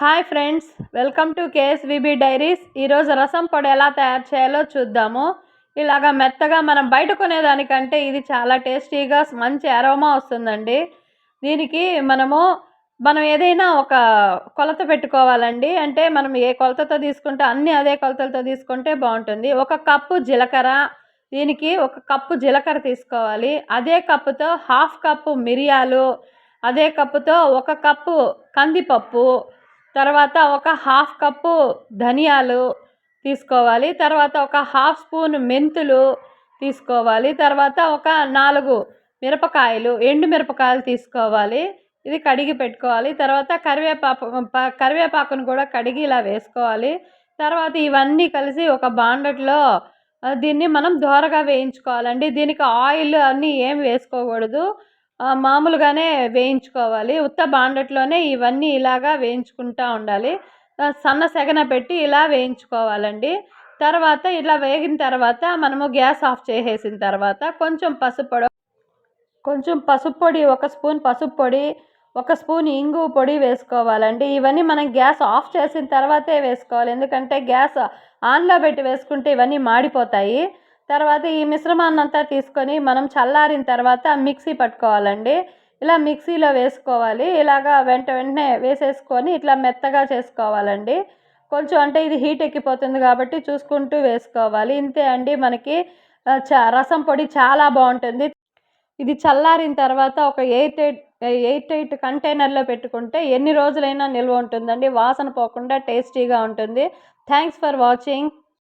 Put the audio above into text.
Hi friends welcome to KSVB diaries. ఈరోజు రసం పొడి ఎలా తయారు చేయాలో చూద్దాము. ఇలాగా మెత్తగా మనం బయట కొనేదానికంటే ఇది చాలా టేస్టీగా మంచి అరోమా వస్తుందండి. దీనికి మనము మనం ఏదైనా ఒక కొలత పెట్టుకోవాలండి. అంటే మనం ఏ కొలతతో తీసుకుంటే అన్నీ అదే కొలతలతో తీసుకుంటే బాగుంటుంది. ఒక కప్పు జీలకర్ర దీనికి ఒక కప్పు జీలకర్ర తీసుకోవాలి. అదే కప్పుతో హాఫ్ కప్పు మిరియాలు అదే కప్పుతో ఒక కప్పు కందిపప్పు తర్వాత ఒక హాఫ్ కప్పు ధనియాలు తీసుకోవాలి. తర్వాత ఒక హాఫ్ స్పూన్ మెంతులు తీసుకోవాలి. తర్వాత ఒక నాలుగు మిరపకాయలు ఎండు మిరపకాయలు తీసుకోవాలి. ఇది కడిగి పెట్టుకోవాలి. తర్వాత కరివేపాకు కరివేపాకును కూడా కడిగి ఇలా వేసుకోవాలి. తర్వాత ఇవన్నీ కలిసి ఒక బాండట్లో దీన్ని మనం దోరగా వేయించుకోవాలండి. దీనికి ఆయిల్ అన్నీ ఏం వేసుకోకూడదు. మామూలుగానే వేయించుకోవాలి. ఉత్త బాండట్లోనే ఇవన్నీ ఇలాగా వేయించుకుంటూ ఉండాలి. సన్న సెగన పెట్టి ఇలా వేయించుకోవాలండి. తర్వాత ఇలా వేగిన తర్వాత మనము గ్యాస్ ఆఫ్ చేసేసిన తర్వాత కొంచెం పసుపు పొడి కొంచెం పసుపు పొడి ఒక స్పూన్ పసుపు పొడి ఒక స్పూన్ ఇంగు పొడి వేసుకోవాలండి. ఇవన్నీ మనం గ్యాస్ ఆఫ్ చేసిన తర్వాతే వేసుకోవాలి. ఎందుకంటే గ్యాస్ ఆన్లో పెట్టి వేసుకుంటే ఇవన్నీ మాడిపోతాయి. తర్వాత ఈ మిశ్రమాన్నంతా తీసుకొని మనం చల్లారిన తర్వాత మిక్సీ పట్టుకోవాలండి. ఇలా మిక్సీలో వేసుకోవాలి. ఇలాగా వెంట వెంటనే వేసేసుకొని ఇట్లా మెత్తగా చేసుకోవాలండి. కొంచెం అంటే ఇది హీట్ ఎక్కిపోతుంది కాబట్టి చూసుకుంటూ వేసుకోవాలి. ఇంతే అండి మనకి చ రసం పొడి చాలా బాగుంటుంది. ఇది చల్లారిన తర్వాత ఒక ఎయిట్ ఎయిట్ ఎయిట్ ఎయిట్ కంటైనర్లో పెట్టుకుంటే ఎన్ని రోజులైనా నిల్వ ఉంటుందండి. వాసన పోకుండా టేస్టీగా ఉంటుంది. Thanks for watching.